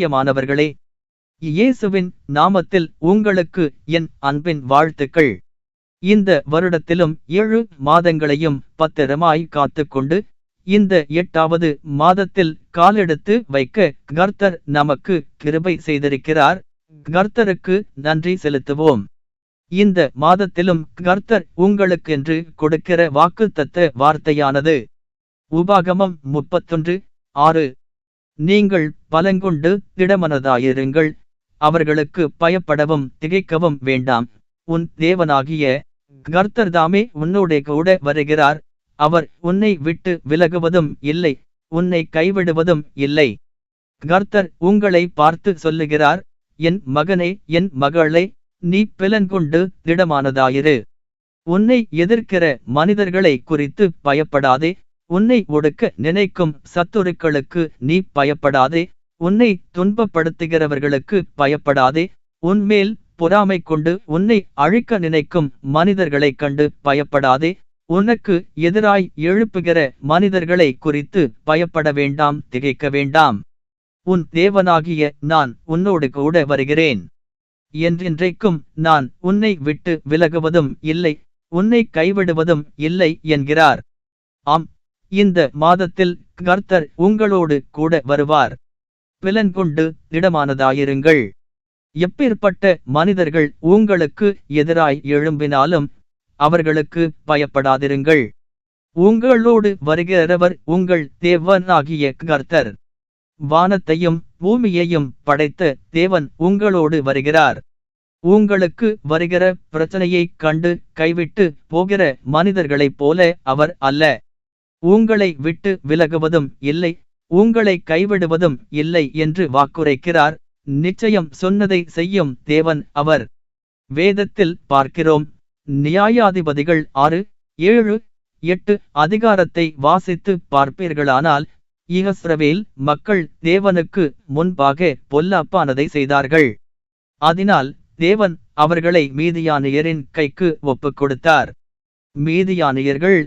பிரியமானவர்களே இயேசுவின் நாமத்தில் உங்களுக்கு என் அன்பின் வாழ்த்துக்கள். இந்த வருடத்திலும் ஏழு மாதங்களையும் பத்திரமாய் காத்துக்கொண்டு இந்த எட்டாவது மாதத்தில் காலெடுத்து வைக்க கர்த்தர் நமக்கு கிருபை செய்திருக்கிறார். கர்த்தருக்கு நன்றி செலுத்துவோம். இந்த மாதத்திலும் கர்த்தர் உங்களுக்கென்று கொடுக்கிற வாக்குத்தத்த வார்த்தையானது உபாகமம் முப்பத்தொன்று ஆறு. நீங்கள் பலங்கொண்டு திடமனதாயிருங்கள். அவர்களுக்கு பயப்படவும் திகைக்கவும் வேண்டாம். உன் தேவனாகிய கர்த்தர்தாமே உன்னோட கூட வருகிறார். அவர் உன்னை விட்டு விலகுவதும் இல்லை. உன்னை கைவிடுவதும் இல்லை. கர்த்தர் உங்களை பார்த்து சொல்லுகிறார். என் மகனே என் மகளே நீ பிலன்கொண்டு திடமானதாயிரு. உன்னை எதிர்க்கிற மனிதர்களை குறித்து பயப்படாதே. உன்னை ஒடுக்க நினைக்கும் சத்துருக்களுக்கு நீ பயப்படாதே. உன்னை துன்பப்படுத்துகிறவர்களுக்கு பயப்படாதே. உன்மேல் பொறாமை கொண்டு உன்னை அழிக்க நினைக்கும் மனிதர்களைக் கண்டு பயப்படாதே. உனக்கு எதிராய் எழுப்புகிற மனிதர்களை குறித்து பயப்பட வேண்டாம் திகைக்க வேண்டாம். உன் தேவனாகிய நான் உன்னோடு கூட வருகிறேன். என்றென்றைக்கும் நான் உன்னை விட்டு விலகுவதும் இல்லை உன்னை கைவிடுவதும் இல்லை என்கிறார். ஆம் இந்த மாதத்தில் கர்த்தர் உங்களோடு கூட வருவார். பிலன்கொண்டு திடமானதாயிருங்கள். எப்பேற்பட்ட மனிதர்கள் உங்களுக்கு எதிராய் எழும்பினாலும் அவர்களுக்கு பயப்படாதிருங்கள். உங்களோடு வருகிறவர் உங்கள் தேவனாகிய கர்த்தர். வானத்தையும் பூமியையும் படைத்த தேவன் உங்களோடு வருகிறார். உங்களுக்கு வருகிற பிரச்சனையைக் கண்டு கைவிட்டு போகிற மனிதர்களைப் போல அவர் அல்ல. உங்களை விட்டு விலகுவதும் இல்லை உங்களை கைவிடுவதும் இல்லை என்று வாக்குரைக்கிறார். நிச்சயம் சொன்னதை செய்யும் தேவன் அவர். வேதத்தில் பார்க்கிறோம். நியாயாதிபதிகள் ஆறு ஏழு எட்டு அதிகாரத்தை வாசித்து பார்ப்பீர்களானால் இகஸ்ரவேல் மக்கள் தேவனுக்கு முன்பாக பொல்லாப்பானதை செய்தார்கள். அதனால் தேவன் அவர்களை மீதியானியரின் கைக்கு ஒப்புக் கொடுத்தார் மீதியானியர்கள்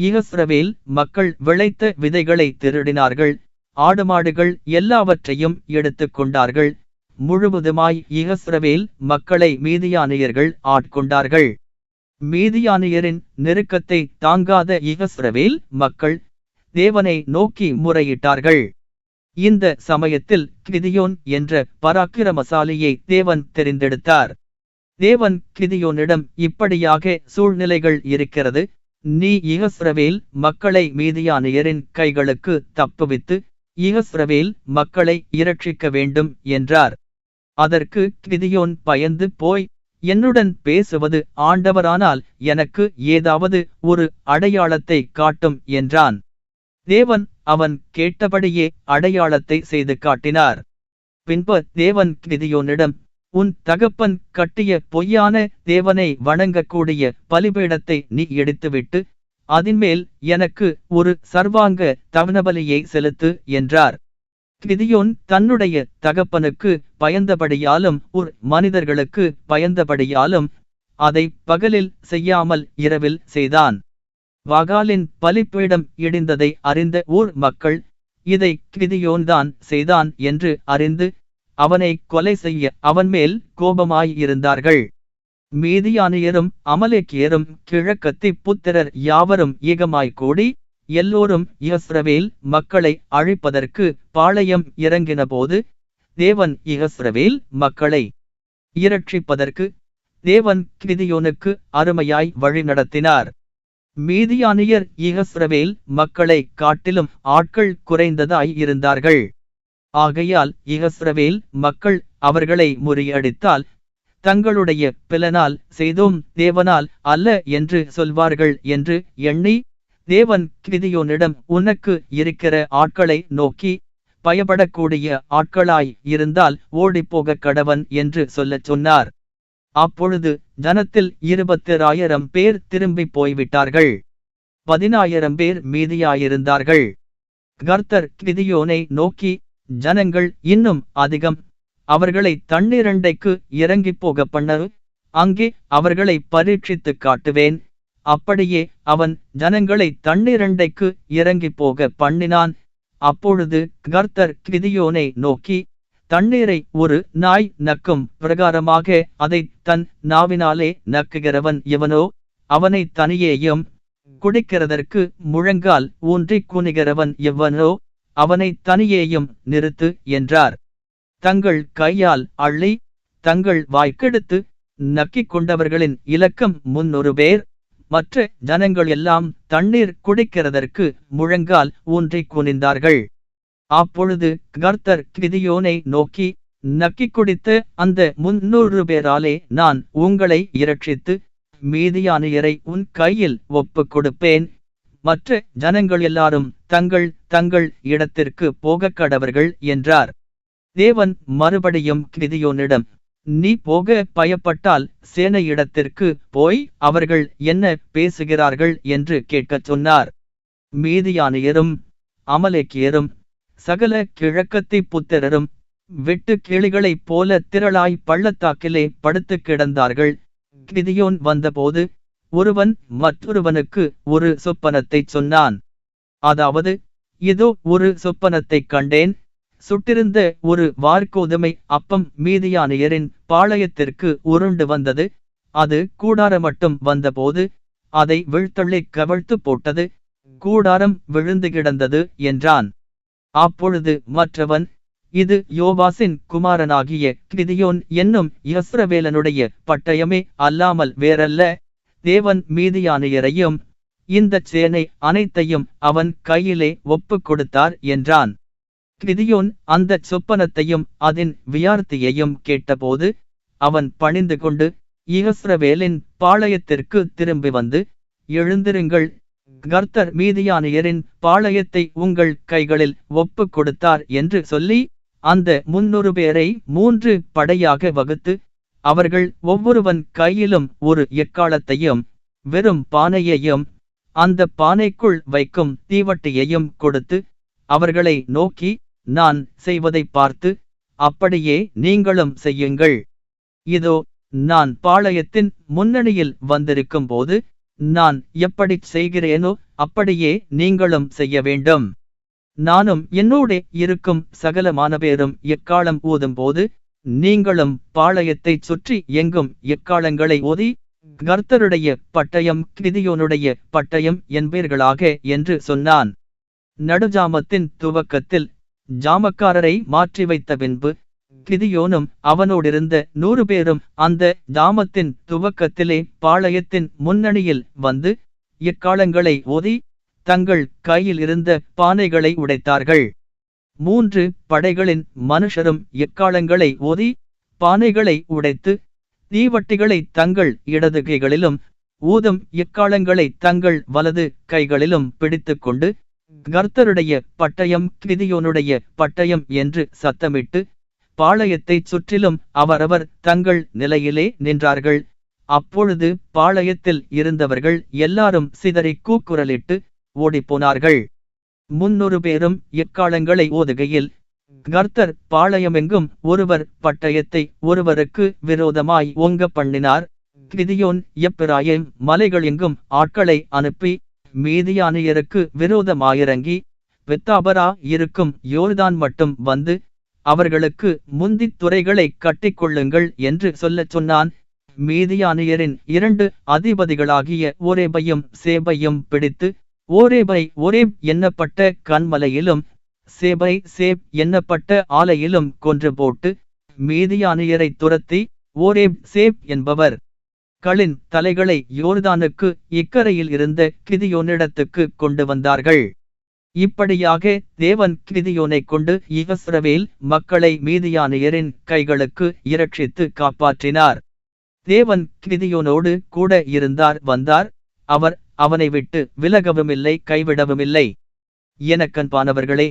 இகஸ்ரவேல் மக்கள் விளைத்த விதைகளை திருடினார்கள். ஆடுமாடுகள் எல்லாவற்றையும் எடுத்துக் கொண்டார்கள். முழுவதுமாய் இகஸ்ரவேல் மக்களை மீதியானியர்கள் ஆட்கொண்டார்கள். மீதியானியரின் நெருக்கத்தை தாங்காத இகஸ்ரவேல் மக்கள் தேவனை நோக்கி முறையிட்டார்கள். இந்த சமயத்தில் கிதியோன் என்ற பராக்கிரமசாலியை தேவன் தெரிந்தெடுத்தார். தேவன் கிதியோனிடம் இப்படியாக சூழ்நிலைகள் இருக்கிறது. நீ இகஸ்ரவேல் மக்களை மீதியானியரின் கைகளுக்கு தப்புவித்து இகஸ்ரவேல் மக்களை இரட்சிக்க வேண்டும் என்றார். அதற்கு கிதியோன் பயந்து போய் என்னுடன் பேசுவது ஆண்டவரானால் எனக்கு ஏதாவது ஒரு அடையாளத்தை காட்டும் என்றான். தேவன் அவன் கேட்டபடியே அடையாளத்தை செய்து காட்டினார். பின்பு தேவன் கிதியோனிடம் உன் தகப்பன் கட்டிய பொய்யான தேவனை வணங்கக்கூடிய பலிபீடத்தை நீ எடுத்துவிட்டு அதின்மேல் எனக்கு ஒரு சர்வாங்க தவணபலியை செலுத்து என்றார். கிதியோன் தன்னுடைய தகப்பனுக்கு பயந்தபடியாலும் ஒரு மனிதர்களுக்கு பயந்தபடியாலும் அதை பகலில் செய்யாமல் இரவில் செய்தான். வகாலின் பலிப்பீடம் இடிந்ததை அறிந்த ஊர் மக்கள் இதை கிதியோன்தான் செய்தான் என்று அறிந்து அவனை கொலை செய்ய அவன் மேல் கோபமாயிருந்தார்கள். மீதியானியரும் அமலேக்கியரும் கிழக்கத்தி புத்திரர் யாவரும் ஏகமாய் கூடி எல்லோரும் இகஸ்ரவேல் மக்களை அழிப்பதற்கு பாளையம் இறங்கினபோது தேவன் இகஸ்ரவேல் மக்களை இரட்சிப்பதற்கு தேவன் கிதியோனுக்கு அருமையாய் வழி நடத்தினார் மீதியானியர் இஹஸ்ரவேல் மக்களை காட்டிலும் ஆட்கள் குறைந்ததாய் இருந்தார்கள். ஆகையால் இகஸ்ரவேல் மக்கள் அவர்களை முறியடித்தால் தங்களுடைய பிலனால் செய்தோம் தேவனால் அல்ல என்று சொல்வார்கள் என்று எண்ணி தேவன் கிதியோனிடம் உனக்கு இருக்கிற ஆட்களை நோக்கி பயப்படக்கூடிய ஆட்களாய் இருந்தால் ஓடிப்போக கடவன் என்று சொல்லச் சொன்னார். அப்பொழுது ஜனத்தில் இருபத்திராயிரம் பேர் திரும்பி போய்விட்டார்கள். பதினாயிரம் பேர் மீதியாயிருந்தார்கள். கர்த்தர் கிதியோனை நோக்கி ஜனங்கள் இன்னும் அதிகம். அவர்களை தண்ணீரண்டைக்கு இறங்கிப் போக பண்ணது அங்கே அவர்களை பரீட்சித்து காட்டுவேன். அப்படியே அவன் ஜனங்களை தண்ணீரண்டைக்கு இறங்கிப் போக பண்ணினான். அப்பொழுது கர்த்தர் கிதியோனை நோக்கி தண்ணீரை ஒரு நாய் நக்கும் பிரகாரமாக அதை தன் நாவினாலே நக்குகிறவன் எவனோ? அவனை தனியேயும் குடிக்கிறதற்கு முழங்கால் ஊன்றி குனிகிறவன் எவனோ? அவனை தனியேயும் நிறுத்து என்றார். தங்கள் கையால் அள்ளி தங்கள் வாய்க்கெடுத்து நக்கிக் கொண்டவர்களின் இலக்கம் முன்னொரு பேர் மற்ற ஜனங்கள் எல்லாம் தண்ணீர் குடிக்கிறதற்கு முழங்கால் ஊன்றி குனிந்தார்கள். அப்பொழுது கர்த்தர் கிதியோனை நோக்கி நக்கிக் குடித்த அந்த முன்னூறு பேராலே நான் உங்களை இரட்சித்து மீதியானியரை உன் கையில் ஒப்புக் கொடுப்பேன். மற்ற ஜனங்கள் எல்லாரும் தங்கள் தங்கள் இடத்திற்கு போகக் கடவர்கள் என்றார். தேவன் மறுபடியும் கிதியோனிடம் நீ போக பயப்பட்டால் சேனை இடத்திற்கு போய் அவர்கள் என்ன பேசுகிறார்கள் என்று கேட்கச் சொன்னார். மீதியானியரும் அமலேக்கியரும் சகல கிழக்கத்தி புத்திரரும் வெட்டு கிளிகளைப் போல திரளாய் பள்ளத்தாக்கிலே படுத்து கிடந்தார்கள். கிதியோன் வந்தபோது ஒருவன் மற்றொருவனுக்கு ஒரு சொப்பனத்தைச் சொன்னான். அதாவது இதோ ஒரு சொப்பனத்தைக் கண்டேன். சுட்டிருந்த ஒரு வார்கோதுமை அப்பம் மீதியானையரின் பாளையத்திற்கு உருண்டு வந்தது. அது கூடார மட்டும் வந்தபோது அதை வீழ்த்தள்ளி கவிழ்த்து போட்டது. கூடாரம் விழுந்து கிடந்தது என்றான். அப்பொழுது மற்றவன் இது யோவாசின் குமாரனாகிய கிதியோன் என்னும் யஸ்ரவேலனுடைய பட்டயமே அல்லாமல் வேறல்ல. தேவன் மீதியானையரையும் இந்தச் சேனை அனைத்தையும் அவன் கையிலே ஒப்புக் கொடுத்தார் என்றான். கிதியோன் அந்தச் சொப்பனத்தையும் அதன் வியார்த்தியையும் கேட்டபோது அவன் பணிந்து கொண்டு இகஸ்ரவேலின் பாளையத்திற்கு திரும்பி வந்து எழுந்திருங்கள் கர்த்தர் மீதியானியரின் பாளையத்தை உங்கள் கைகளில் ஒப்புக் கொடுத்தார் என்று சொல்லி அந்த முன்னூறு பேரை மூன்று படையாக வகுத்து அவர்கள் ஒவ்வொருவன் கையிலும் ஒரு எக்காலத்தையும் வெறும் பானையையும் அந்த பானைக்குள் வைக்கும் தீவட்டியையும் கொடுத்து அவர்களை நோக்கி நான் செய்வதைப் பார்த்து அப்படியே நீங்களும் செய்யுங்கள். இதோ நான் பாளையத்தின் முன்னணியில் வந்திருக்கும் போது நான் எப்படிச் செய்கிறேனோ அப்படியே நீங்களும் செய்ய வேண்டும். நானும் என்னோட இருக்கும் சகலமானபேரும் எக்காலம் ஊதும்போது நீங்களும் பாளையத்தைச் சுற்றி எங்கும் எக்காலங்களை ஓதி கர்த்தருடைய பட்டயம் கிதியோனுடைய பட்டயம் என்பீர்களாக என்று சொன்னான். நடுஜாமத்தின் துவக்கத்தில் ஜாமக்காரரை மாற்றி வைத்த பின்பு கிதியோனும் அவனோடிருந்த நூறு பேரும் அந்த ஜாமத்தின் துவக்கத்திலே பாளையத்தின் முன்னணியில் வந்து இக்காலங்களை ஓதி தங்கள் கையில் இருந்த பானைகளை உடைத்தார்கள். மூன்று படைகளின் மனுஷரும் எக்காலங்களை ஓதி பானைகளை உடைத்து தீவட்டிகளை தங்கள் இடது கைகளிலும் ஊதம் எக்காலங்களை தங்கள் வலது கைகளிலும் பிடித்துக்கொண்டு கர்த்தருடைய பட்டயம் கிதியோனுடைய பட்டயம் என்று சத்தமிட்டு பாளையத்தைச் சுற்றிலும் அவரவர் தங்கள் நிலையிலே நின்றார்கள். அப்பொழுது பாளையத்தில் இருந்தவர்கள் எல்லாரும் சிதறி கூக்குரலிட்டு ஓடிப்போனார்கள். முன்னொரு பேரும் எக்காலங்களை ஓதுகையில் கர்த்தர் பாளையமெங்கும் ஒருவர் பட்டயத்தை ஒருவருக்கு விரோதமாய் ஓங்க பண்ணினார். கிதியோன் எப்பிராயம் மலைகளெங்கும் ஆட்களை அனுப்பி மீதியானியருக்கு விரோதமாயிறங்கி பெத்தாபரா இருக்கும் யோர்தான் மட்டும் வந்து அவர்களுக்கு முந்தித் துறைகளை கட்டிக்கொள்ளுங்கள் என்று சொல்லச் சொன்னான். மீதியானியரின் இரண்டு அதிபதிகளாகிய ஓரேபையும் சேபையும் பிடித்து ஓரேபை ஒரேப் எண்ணப்பட்ட கண்மலையிலும் சேபை சேப் எண்ணப்பட்ட ஆலையிலும் கொன்று போட்டு மீதியானியரை துரத்தி ஓரேப் சேப் என்பவர். களின் தலைகளை யோர்தானுக்கு இக்கரையில் இருந்த கிதியோனிடத்துக்கு கொண்டு வந்தார்கள். இப்படியாக தேவன் கிதியோனை கொண்டு இவஸ்ரவேல் மக்களை மீதியானியரின் கைகளுக்கு இரட்சித்து காப்பாற்றினார். தேவன் கிதியோனோடு கூட இருந்தார் வந்தார். அவர் அவனை விட்டு விலகவுமில்லை கைவிடவுமில்லை. எனக்கன்பானவர்களே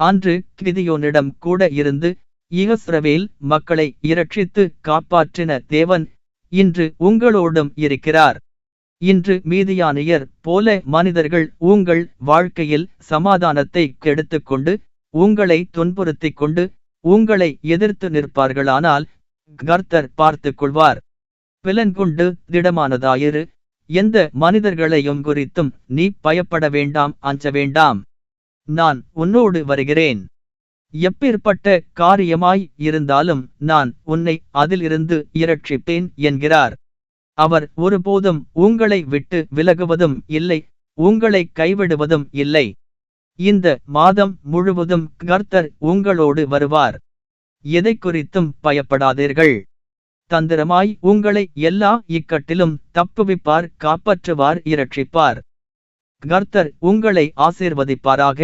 அன்று கிதியோனிடம் கூட இருந்து இகஸ்ரவேல் மக்களை இரட்சித்து காப்பாற்றின தேவன் இன்று உங்களோடும் இருக்கிறார். இன்று மீதியானியர் போல மனிதர்கள் உங்கள் வாழ்க்கையில் சமாதானத்தை கெடுத்துக்கொண்டு உங்களை துன்புறுத்திக் கொண்டு உங்களை எதிர்த்து நிற்பார்களானால் கர்த்தர் பார்த்துக் கொள்வார் பிலன்கொண்டு திடமானதாயிரு எந்த மனிதர்களையும் குறித்தும் நீ பயப்பட வேண்டாம் அஞ்ச வேண்டாம். நான் உன்னோடு வருகிறேன். எப்பேற்பட்ட காரியமாய் இருந்தாலும் நான் உன்னை அதிலிருந்து இரட்சிப்பேன் என்கிறார். அவர் ஒருபோதும் உங்களை விட்டு விலகுவதும் இல்லை உங்களை கைவிடுவதும் இல்லை. இந்த மாதம் முழுவதும் கர்த்தர் உங்களோடு வருவார். எதை குறித்தும் பயப்படாதீர்கள். தந்திரமாய் உங்களை எல்லா இக்கட்டிலும் தப்புவிப்பார் காப்பாற்றுவார் இரட்சிப்பார். கர்த்தர் உங்களை ஆசீர்வதிப்பாராக.